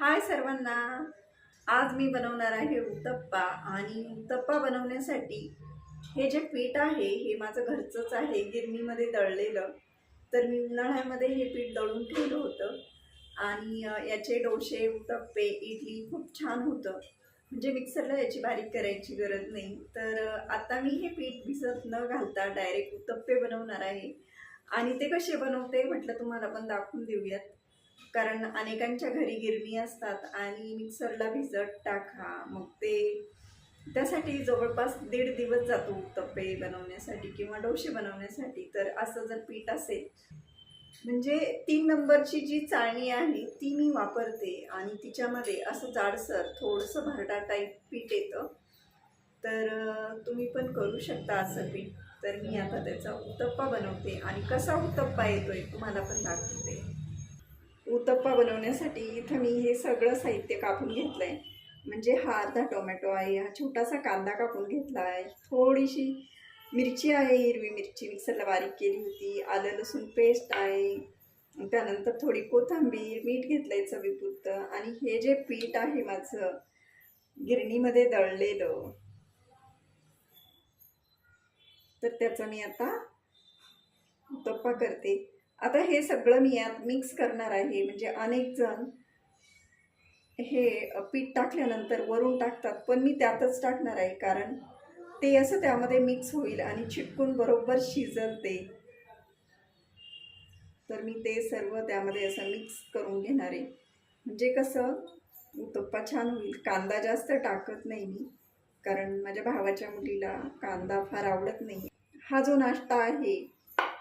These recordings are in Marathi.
हाय सर्वांना. आज मी बनवणार आहे उत्तप्पा आणि उत्तप्पा बनवण्यासाठी हे जे पीठ आहे हे माझं घरचंच आहे. गिरणीमध्ये दळलेलं. तर मी उन्हाळ्यामध्ये हे पीठ दळून ठेवलं होतं. आणि याचे डोसे उत्तप्पे इडली खूप छान होतं. म्हणजे मिक्सरला याची बारीक करायची गरज नाही. तर आता मी हे पीठ भिजत न घालता डायरेक्ट उत्तप्पे बनवणार आहे. आणि ते कसे बनवते म्हटलं तुम्हाला पण दाखवून देऊयात. कारण अनेकांच्या घरी गिरणी असतात आणि मिक्सरला भिजत टाका. मग ते त्यासाठी जवळपास दीड दिवस जातो उत्तप्पे बनवण्यासाठी किंवा डोसे बनवण्यासाठी. तर असं जर पीठ असेल म्हणजे तीन नंबरची जी चाळणी आहे ती मी वापरते आणि तिच्यामध्ये असं जाडसर थोडंसं भरडा टाईप पीठ येतं. तर तुम्ही पण करू शकता असं पीठ. तर मी आता त्याचा उत्तप्पा बनवते आणि कसा उत्तप्पा येतोय तुम्हाला पण दाखवते. उत्तप्पा बनवण्यासाठी इथं मी हे सगळं साहित्य कापून घेतलं आहे म्हणजे हा अर्धा टोमॅटो आहे हा छोटासा कांदा कापून घेतला आहे थोडीशी मिरची आहे हिरवी मिरची मिक्सरला बारीक केली होती. आलं लसूण पेस्ट आहे. त्यानंतर थोडी कोथिंबीर मीठ घेतलं आहे चवीपुरतं. आणि हे जे पीठ आहे माझं गिरणीमध्ये दळलेलं. तर त्याचा मी आता उत्तप्पा करते. आता हे सगळं मी यात मिक्स करणार आहे. म्हणजे अनेक जण हे पीठ टाकल्यानंतर वरून टाकतात पण मी त्यातच टाकणार आहे कारण ते असं त्यामध्ये मिक्स होईल आणि चिटकून बरोबर शिजल ते तर मी ते सर्व त्यामध्ये असं मिक्स करून घेणार आहे. म्हणजे कसं उत्तप्पा छान होईल. कांदा जास्त टाकत नाही मी कारण माझ्या भावाच्या मुलीला कांदा फार आवडत नाही. हा जो नाश्ता आहे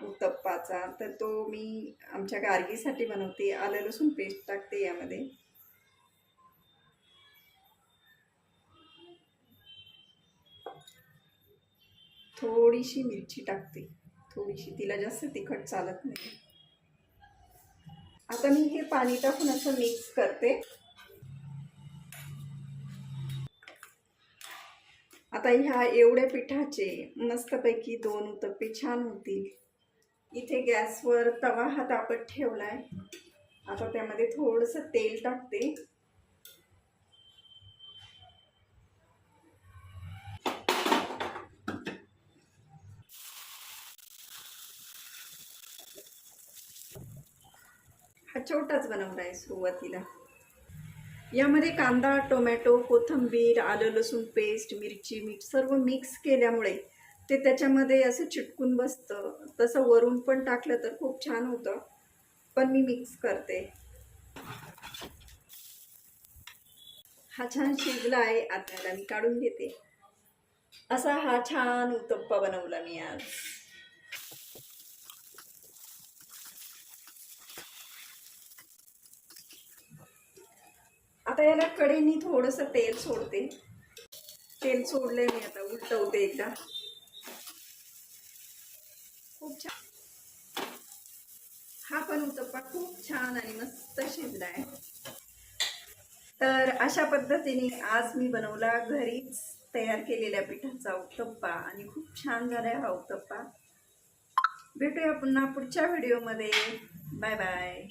उत्तप्पाचा. तर तो मी आमच्या गार्गीसाठी बनवते. आलं लसूण पेस्ट टाकते यामध्ये. थोडीशी मिरची टाकते. थोडीशी. तिला जास्त तिखट चालत नाही. आता मी हे पाणी टाकून असं मिक्स करते. आता ह्या एवढ्या पिठाचे मस्तपैकी दोन उत्तप्पे छान होतील. इथे गॅसवर तवा हा तापत ठेवलाय. आता त्यामध्ये थोडंसं तेल टाकते. हा छोटाच बनवला आहे सुरुवातीला. यामध्ये कांदा टोमॅटो कोथिंबीर आलं लसूण पेस्ट मिरची मीठ सर्व मिक्स केल्यामुळे ते त्याच्यामध्ये असं चिटकून बसतं. तसं वरून पण टाकलं तर खूप छान होतं. पण मी मिक्स करते. हा छान शिजला आहे. आता मी काढून घेते. असा हा छान उत्तप्पा बनवला मी आज. आता याला कडेनी थोडंसं तेल सोडते. तेल सोडलंय मी आता. उलटवते एकदा. छान हा पण उत्तप्पा खूप छान आणि मस्त शिजलाय. तर अशा पद्धतीने आज मी बनवला घरीच तयार केलेल्या पिठाचा उत्तप्पा आणि खूप छान झालाय हा उत्तप्पा. भेटूया पुन्हा पुढच्या व्हिडिओमध्ये. Bye bye.